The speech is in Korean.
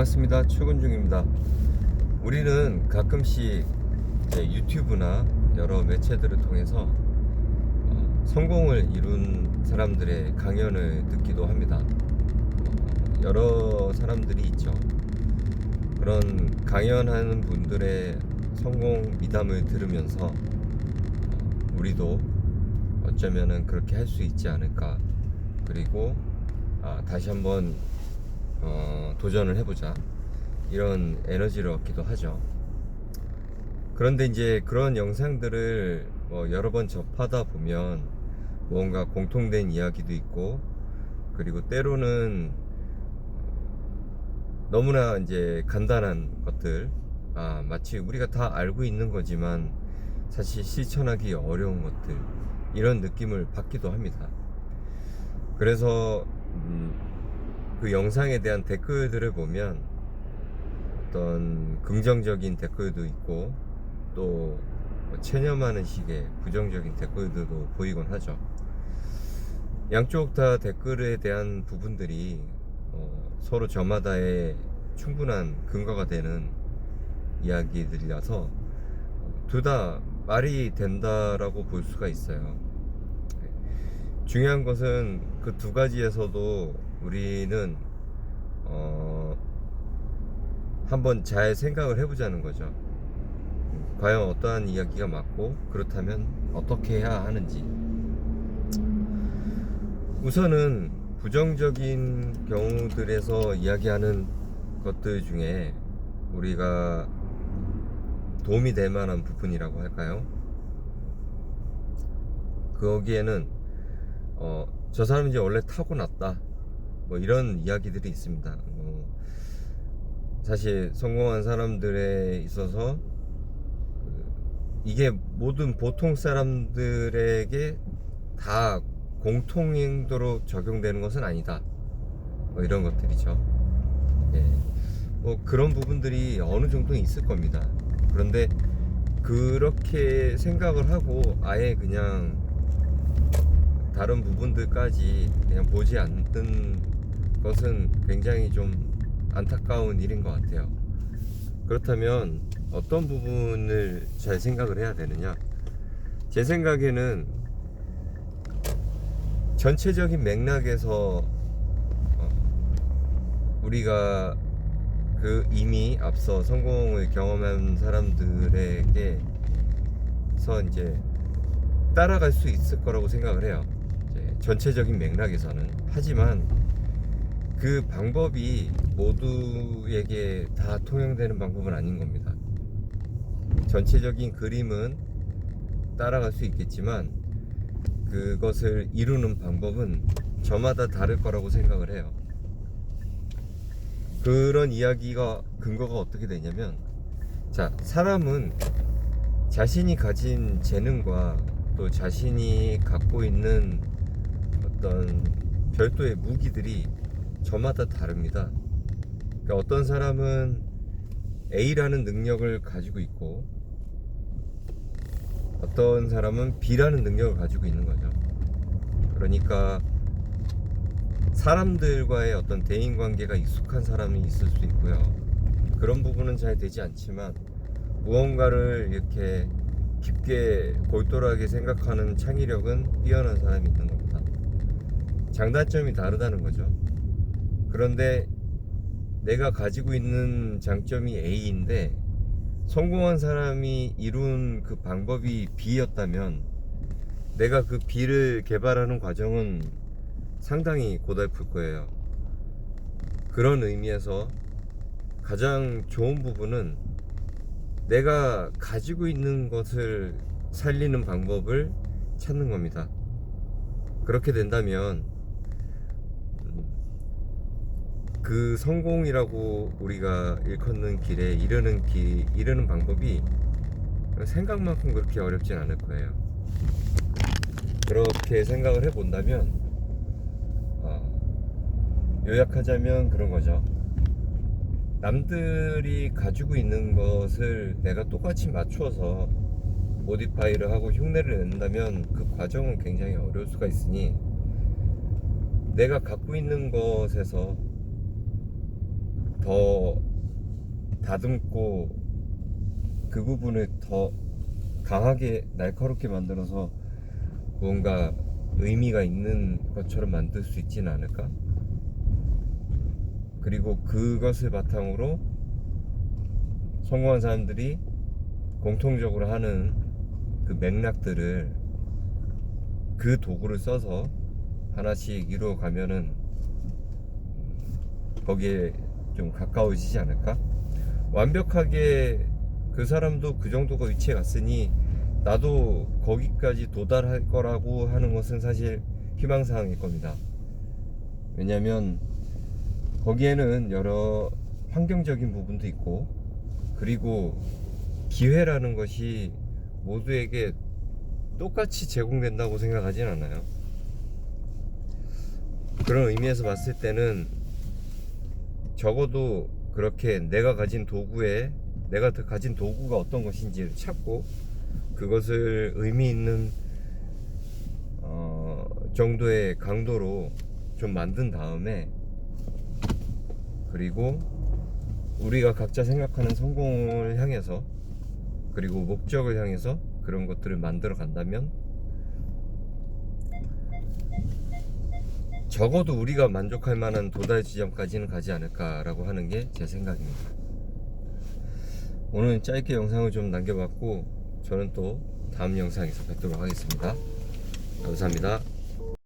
반갑습니다. 출근 중입니다. 우리는 가끔씩 유튜브나 여러 매체들을 통해서 어, 성공을 이룬 사람들의 강연을 듣기도 합니다. 어, 여러 사람들이 있죠. 그런 강연하는 분들의 성공 미담을 들으면서 어, 우리도 어쩌면은 그렇게 할 수 있지 않을까. 그리고 아, 다시 한번 어, 도전을 해보자 이런 에너지를 얻기도 하죠. 그런데 이제 그런 영상들을 뭐 여러 번 접하다 보면 뭔가 공통된 이야기도 있고 그리고 때로는 너무나 이제 간단한 것들 아 마치 우리가 다 알고 있는 거지만 사실 실천하기 어려운 것들 이런 느낌을 받기도 합니다. 그래서 음, 그 영상에 대한 댓글들을 보면 어떤 긍정적인 댓글도 있고 또뭐 체념하는 식의 부정적인 댓글들도 보이곤 하죠. 양쪽 다 댓글에 대한 부분들이 어, 서로 저마다의 충분한 근거가 되는 이야기들이라서 둘 다 말이 된다라고 볼 수가 있어요. 중요한 것은 그 두 가지에서도 우리는 어 한번 잘 생각을 해보자는 거죠. 과연 어떠한 이야기가 맞고 그렇다면 어떻게 해야 하는지. 우선은 부정적인 경우들에서 이야기하는 것들 중에 우리가 도움이 될 만한 부분이라고 할까요? 거기에는 어, 저 사람이 이제 원래 타고났다. 뭐 이런 이야기들이 있습니다. 어, 사실 성공한 사람들에 있어서 그 이게 모든 보통 사람들에게 다 공통행도로 적용되는 것은 아니다. 뭐 이런 것들이죠. 예. 뭐 그런 부분들이 어느 정도 있을 겁니다. 그런데 그렇게 생각을 하고 아예 그냥 다른 부분들까지 그냥 보지 않는 것은 굉장히 좀 안타까운 일인 것 같아요. 그렇다면 어떤 부분을 잘 생각을 해야 되느냐? 제 생각에는 전체적인 맥락에서 어, 우리가 그 이미 앞서 성공을 경험한 사람들에게서 이제 따라갈 수 있을 거라고 생각을 해요. 전체적인 맥락에서는 하지만 그 방법이 모두에게 다 통용되는 방법은 아닌 겁니다. 전체적인 그림은 따라갈 수 있겠지만 그것을 이루는 방법은 저마다 다를 거라고 생각을 해요. 그런 이야기가 근거가 어떻게 되냐면 자 사람은 자신이 가진 재능과 또 자신이 갖고 있는 어떤 별도의 무기들이 저마다 다릅니다. 그러니까 어떤 사람은 A라는 능력을 가지고 있고 어떤 사람은 B라는 능력을 가지고 있는 거죠. 그러니까 사람들과의 어떤 대인 관계가 익숙한 사람이 있을 수 있고요. 그런 부분은 잘 되지 않지만 무언가를 이렇게 깊게 골똘하게 생각하는 창의력은 뛰어난 사람이 있는 겁니다. 장단점이 다르다는 거죠. 그런데 내가 가지고 있는 장점이 A인데 성공한 사람이 이룬 그 방법이 B였다면 내가 그 B를 개발하는 과정은 상당히 고달플 거예요. 그런 의미에서 가장 좋은 부분은 내가 가지고 있는 것을 살리는 방법을 찾는 겁니다. 그렇게 된다면 그 성공이라고 우리가 일컫는 길에 이르는 길 이르는 방법이 생각만큼 그렇게 어렵진 않을 거예요. 그렇게 생각을 해 본다면 어, 요약하자면 그런 거죠. 남들이 가지고 있는 것을 내가 똑같이 맞추어서 모디파이를 하고 흉내를 낸다면 그 과정은 굉장히 어려울 수가 있으니 내가 갖고 있는 것에서 더 다듬고 그 부분을 더 강하게 날카롭게 만들어서 뭔가 의미가 있는 것처럼 만들 수 있지는 않을까? 그리고 그것을 바탕으로 성공한 사람들이 공통적으로 하는 그 맥락들을 그 도구를 써서 하나씩 이루어 가면은 거기에 좀 가까워지지 않을까? 완벽하게 그 사람도 그 정도가 위치에 갔으니 나도 거기까지 도달할 거라고 하는 것은 사실 희망사항일 겁니다. 왜냐면 거기에는 여러 환경적인 부분도 있고 그리고 기회라는 것이 모두에게 똑같이 제공된다고 생각하진 않아요. 그런 의미에서 봤을 때는 적어도 그렇게 내가 가진 도구에 내가 더 가진 도구가 어떤 것인지를 찾고 그것을 의미 있는 어, 정도의 강도로 좀 만든 다음에 그리고 우리가 각자 생각하는 성공을 향해서 그리고 목적을 향해서 그런 것들을 만들어 간다면 적어도 우리가 만족할 만한 도달 지점까지는 가지 않을까라고 하는 게 제 생각입니다. 오늘 짧게 영상을 좀 남겨봤고 저는 또 다음 영상에서 뵙도록 하겠습니다. 감사합니다.